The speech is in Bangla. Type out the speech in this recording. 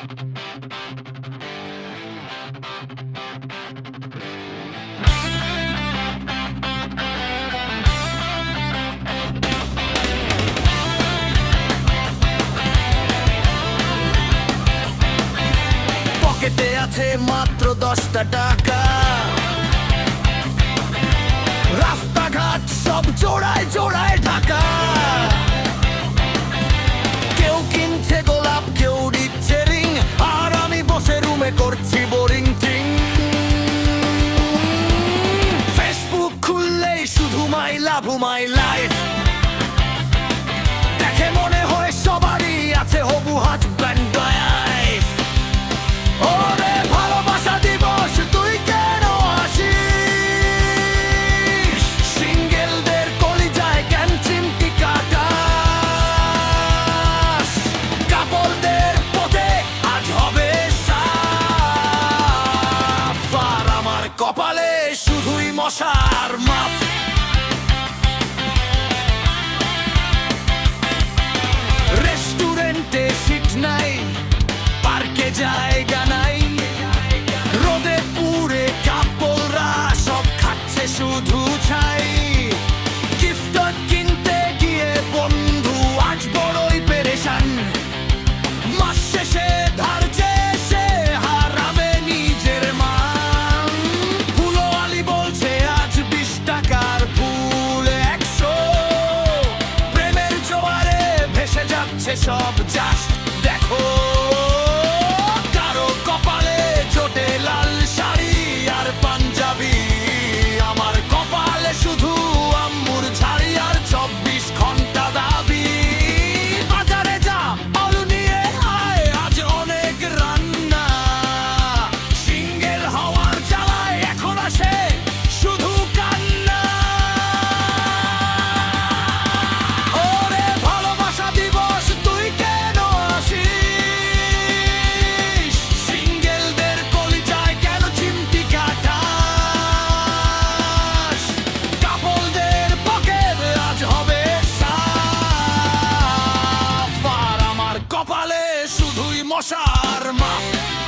পকেটে আছে মাত্র দশটা টাকা। রাস্তাঘাট সব জোড়ায় জোড়ায় শুধু মাই লাভ মাই লাইফ দেখে মনে হয় সবারই আছে হবু হাত band Tisha, the Josh armas.